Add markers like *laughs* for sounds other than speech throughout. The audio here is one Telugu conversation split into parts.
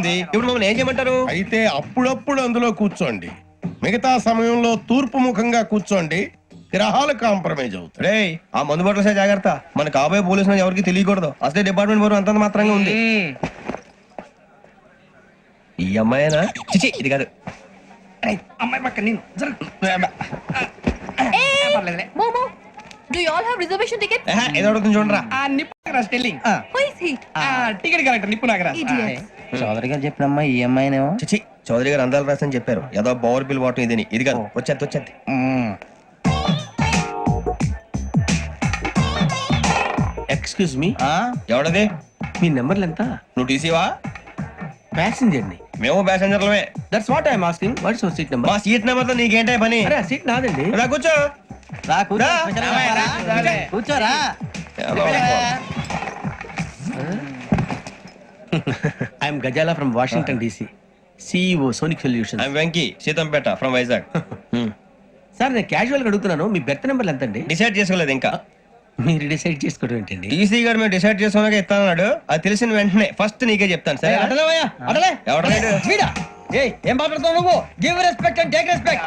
ఉంది ఇప్పుడు మమ్మల్ని ఏం చేయమంటారు? అయితే అప్పుడప్పుడు అందులో కూర్చోండి. మిగతా సమయంలో తూర్పు ముఖంగా కూర్చోండి. గ్రహాలు కాంప్రమైజ్ అవుతాయి. రే ఆ మందు బట్టలసే జాగ్రత్త. మన కాబోయే పోలీసులు ఎవరికి తెలియకూడదు. అసలే డిపార్ట్మెంట్ బోర్ అంతంత మాత్రంగా ఉంది. ఈ అమ్మాయినా? చిచి ఇది కాదు. అమ్మాయి పక్క నేను. do you all have reservation ticket? ఏహే, ఏదో అడుగుతుంది చూడరా. ఆ టెల్లింగ్? ఆ టికెట్ కలెక్టర్ నిప్పు నాగరాజ్. చౌదరి గారు చెప్పినమ్మా ఈ అమ్మాయినేమో చిచి చౌదరి గారు అందాలు రాసని చెప్పారు. ఏదో బోర్ బిల్ వాటం ఇదని. ఇది కాదు. వచ్చేది వచ్చేది. Excuse me ఎవడది? మీ నెంబర్లు ఎంత? నువ్వు టీసీవా? ప్యాసింజర్ని మేము ప్యాసెంజర్లమే that's what I'm asking what's your seat number మా సీట్ నెంబర్తో నీకేంటే పని? అరే ఆ సీట్ నాదండి. రా కూర్చో. రా రా. కూర్చోరా I'm Gajala from Washington DC CEO Sonic Solution I'm Venky Seethampeta from Vizag sir నేను క్యాజువల్గా అడుగుతున్నాను మీ బెర్త్ నెంబర్లు ఎంత అండి డిసైడ్ చేసుకోలేదు ఇంకా. *laughs* మీరు డిసైడ్ చేసుకోవడం ఏంటండి? టీసీ గారు మేము డిసైడ్ చేసుకున్నాక ఇస్తానన్నాడు. అది తెలిసిన వెంటనే ఫస్ట్ నీకే చెప్తాను సరే? ఎవరు ఏం మాట్లాడుతావు నువ్వు? Give respect and take respect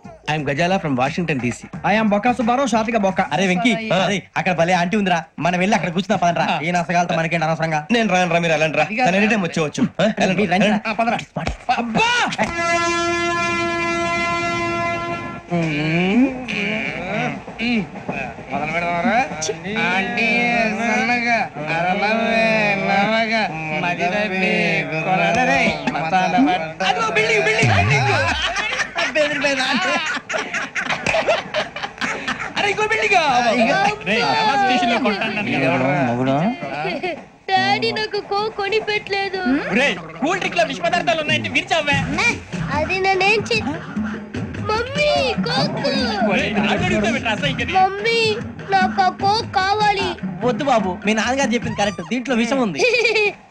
I'm Gajala from Washington DC. I am Bokka Subbarao షాతిక బొక్క. అరే వెంకీ అరే అక్కడ భలే ఆంటీ ఉందిరా. మనం వెళ్ళి అక్కడ కూర్చున్నా పదరా ఏ నసగాలతో మనకేంటి అనవసరంగా? నేను రాను రా మీరు వెళ్ళండి రా. తన ఎనీ టైం వచ్చేవచ్చు ఆంటీ సన్నగా అరలవే నవగా మది కొరడరే పట్ట- అదిగో బిల్డింగ్ బిల్డింగ్. బిల్డింగ్ అరే ఇంకో బిల్డింగ్ మొగుడు. డాడీ నాకు కో కొని పెట్టలేదు కూల్ డ్రింక్లో విష పదార్థాలు ఉన్నాయంటే విరిచావే. అది నేనేం చే మమ్మీ కోక్. మమ్మీ నాకు ఆ కోక్ కావాలి. వద్దు బాబు మీ నాన్నగారు చెప్పింది కరెక్ట్. దీంట్లో విషయం ఉంది. *laughs*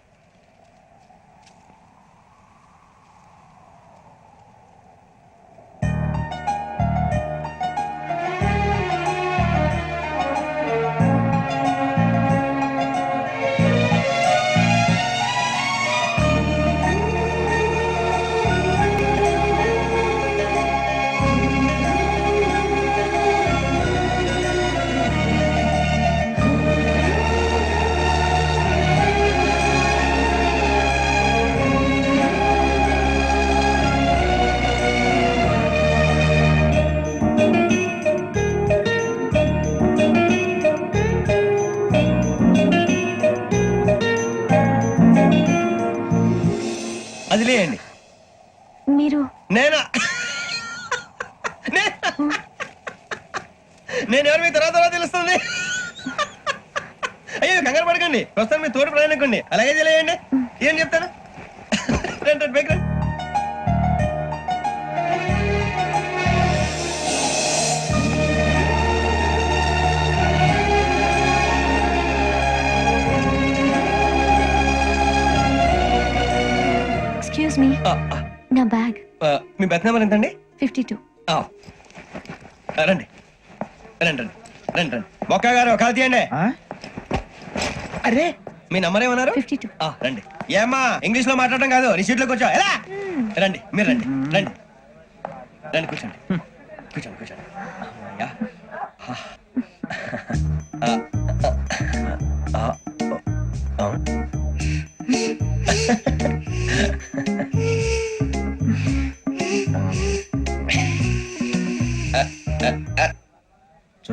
నేను ఎవరు మీ తర్వాత తర్వాత తెలుస్తుంది? అయ్యో కంగారు పడకండి. ప్రస్తుతం మీ తోటి ప్రయాణకండి అలాగే తెలియండి. ఏం చెప్తాను? రండి రండి, బయటికి రండి. ఎక్స్క్యూజ్ మీ నా బ్యాగ్. మీ బెత్ నెంబర్ ఎంతండి ఫిఫ్టీ టూ రండి. రండి రండి రండి రండి. బొక్క గారు కాల్ తీయండి. అరే మీ నంబర్ ఏమన్నారు? ఆ, రండి. ఏమ్మా ఇంగ్లీష్లో మాట్లాడడం కాదు నీ సీట్లో కూర్చో ఎలా రండి మీరు రండి రండి. రండి కూర్చోండి. కూర్చోండి కూర్చోండి. యా. *laughs* *laughs*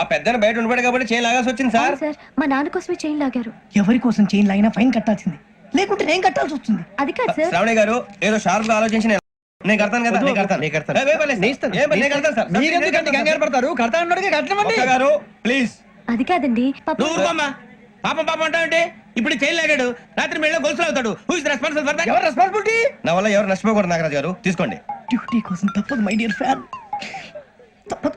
ఆ పెద్దని బయట ఉండిపోయాడు కాబట్టి చేయి లాగాల్సి వచ్చింది సార్. సార్ మా నాన్న కోసమే చైన్ లాగారు. ఎవరి కోసం చైన్ లాగినా ఫైన్ కట్టాల్సింది. లేకుంటే నేను కట్టాల్సి వస్తుంది. అది కాదు సార్. శ్రావణి గారు ఏదో షార్ప్గా ఆలోచించి నేను- నేను కడతాను కదా నేను కడతాను. నేను కడతాను. ఏ, ఏ, పర్లేదు. నేను ఇస్తాను. ఏ, పర్లేదు, నేను కడతాను సార్. మీరెందుకు అంత కంగారు పడతారు? కడతా అన్నాడుగా కట్టమండి. ఒక్క గారు ప్లీజ్ అది కాదండి పాప నువ్వు ఊరుకోమ్మా. పాపం పాపం అంటావంటే ఇప్పుడు చైన్ లాగాడు రాత్రి మెళ్ళ గొలుసులు అవుతాడు. Who is responsible for that ఎవరు రెస్పాన్సిబిలిటీ నా వల్ల ఎవరు నష్టపోకూడదు నాగరాజు గారు. తీసుకోండి. డ్యూటీ కోసం తప్పదు మై డియర్ ఫ్యాన్ తప్పదు.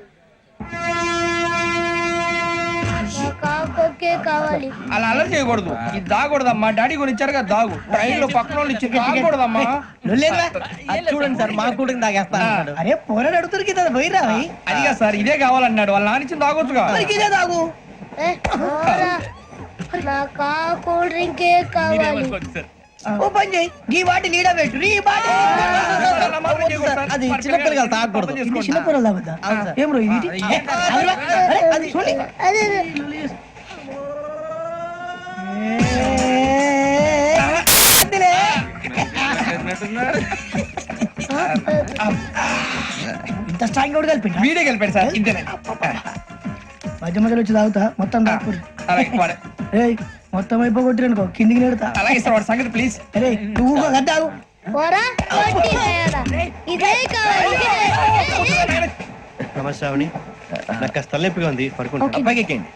కావాలి అలా అలర్ చేయకూడదు ఇది దాగకూడదమ్మా డాడీ కొని ఇచ్చారు కదా దాగు ట్రైన్లో పక్కన వాళ్ళు ఇచ్చి దాగకూడదమ్మా చూడండి సార్ మా కూడా తాగేస్తా అరే పోరాడు అడుగుతారు కదా పోయిరా అదిగా సార్ ఇదే కావాలన్నాడు వాళ్ళ నాన్న ఇచ్చింది తాగొచ్చుగా ఇదే. నాకు కూల్ డ్రింకే కావాలి ఓ పని చేయి ఈ వాటి లీడ పెట్టు ఈ వాటి అది చిన్నపిల్లలు తాగకూడదు చిన్నపిల్లలు తాగుతా ఏం రో ఇది ఏ, అదిరా. అరే, అది ఇంత స్ట్రాంగ్ కూడా కలిపి వీడే గెలిపాడు సార్ ఇంతేనే. మధ్య మధ్యలో వచ్చి తాగుతా మొత్తం తాగుతుంది అలాగే వాడు- ఏయ్ మొత్తం అయిపోగొట్టిరనుకో కిందికి నేడుతా అలాగే సార్ వాడు సంగతి ప్లీజ్ అరే నువ్వు ఏ. నమస్తే శ్రావణి. నాకు కాస్త తలెప్పిగా ఉంది పడుకుంటా. పైకి ఎక్కండి